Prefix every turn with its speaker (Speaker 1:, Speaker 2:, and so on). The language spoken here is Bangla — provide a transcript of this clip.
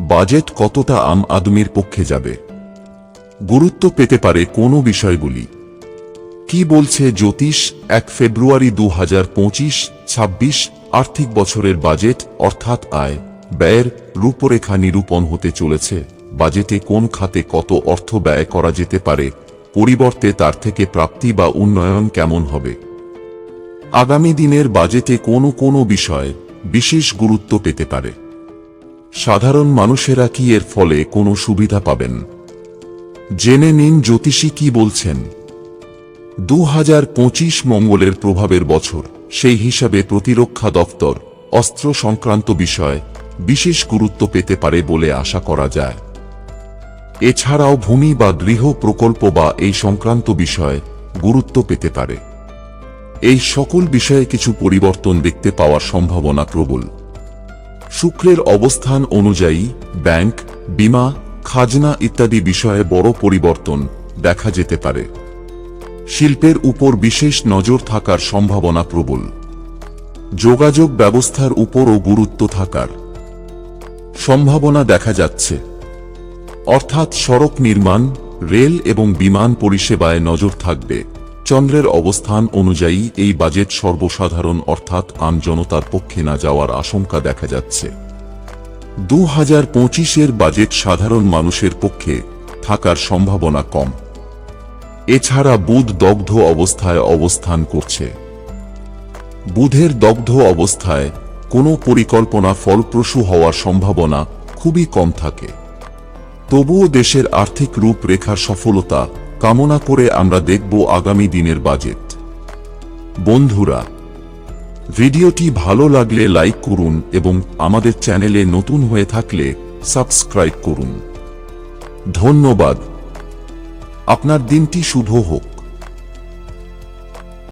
Speaker 1: বাজেট কতটা আম আদমির পক্ষে যাবে? গুরুত্ব পেতে পারে কোনো বিষয়গুলি। কি বলছে জ্যোতিষ এক ফেব্রুয়ারি দু হাজার পঁচিশ ছাব্বিশ আর্থিক বছরের বাজেট অর্থাৎ আয়, ব্যয়ের রূপরেখা নিরূপণ হতে চলেছে। বাজেটে কোন খাতে কত অর্থ ব্যয় করা যেতে পারে, পরিবর্তে তার থেকে প্রাপ্তি বা উন্নয়ন কেমন হবে? আগামী দিনের বাজেটে কোনো কোনো বিষয় বিশেষ গুরুত্ব পেতে পারে। সাধারণ মানুষেরা কি এর ফলে কোনো সুবিধা পাবেন? জেনে নিন জ্যোতিষী কি বলছেন। দু হাজার পঁচিশ মঙ্গলের প্রভাবের বছর, সেই হিসাবে প্রতিরক্ষা দপ্তর অস্ত্র সংক্রান্ত বিষয় বিশেষ গুরুত্ব পেতে পারে বলে আশা করা যায়। এছাড়াও ভূমি বা গৃহ প্রকল্প বা এই সংক্রান্ত বিষয় গুরুত্ব পেতে পারে। এই সকল বিষয়ে কিছু পরিবর্তন দেখতে পাওয়ার সম্ভাবনা প্রবল। শুক্রের অবস্থান অনুযায়ী ব্যাংক, বিমা, খাজনা ইত্যাদি বিষয়ে বড় পরিবর্তন দেখা যেতে পারে। শিল্পের উপর বিশেষ নজর থাকার সম্ভাবনা প্রবল। যোগাযোগ ব্যবস্থার উপরও গুরুত্ব থাকার সম্ভাবনা দেখা যাচ্ছে। অর্থাৎ সড়ক নির্মাণ, রেল এবং বিমান পরিষেবায় নজর থাকবে। চন্দ্রের অবস্থান অনুযায়ী এই বাজেট সর্বসাধারণ অর্থাৎ আম জনতার পক্ষে না যাওয়ার আশঙ্কা দেখা যাচ্ছে। দু হাজার পঁচিশের বাজেট সাধারণ মানুষের পক্ষে থাকার সম্ভাবনা কম। এছাড়া বুধ দগ্ধ অবস্থায় অবস্থান করছে। বুধের দগ্ধ অবস্থায় কোনো পরিকল্পনা ফলপ্রসূ হওয়ার সম্ভাবনা খুবই কম থাকে। তবুও দেশের আর্থিক রূপরেখার সফলতা কামনা করে আমরা দেখব আগামী দিনের বাজেট। বন্ধুরা, ভিডিওটি ভালো লাগলে লাইক করুন এবং আমাদের চ্যানেলে নতুন হয়ে থাকলে সাবস্ক্রাইব করুন। ধন্যবাদ। আপনার দিনটি শুভ হোক।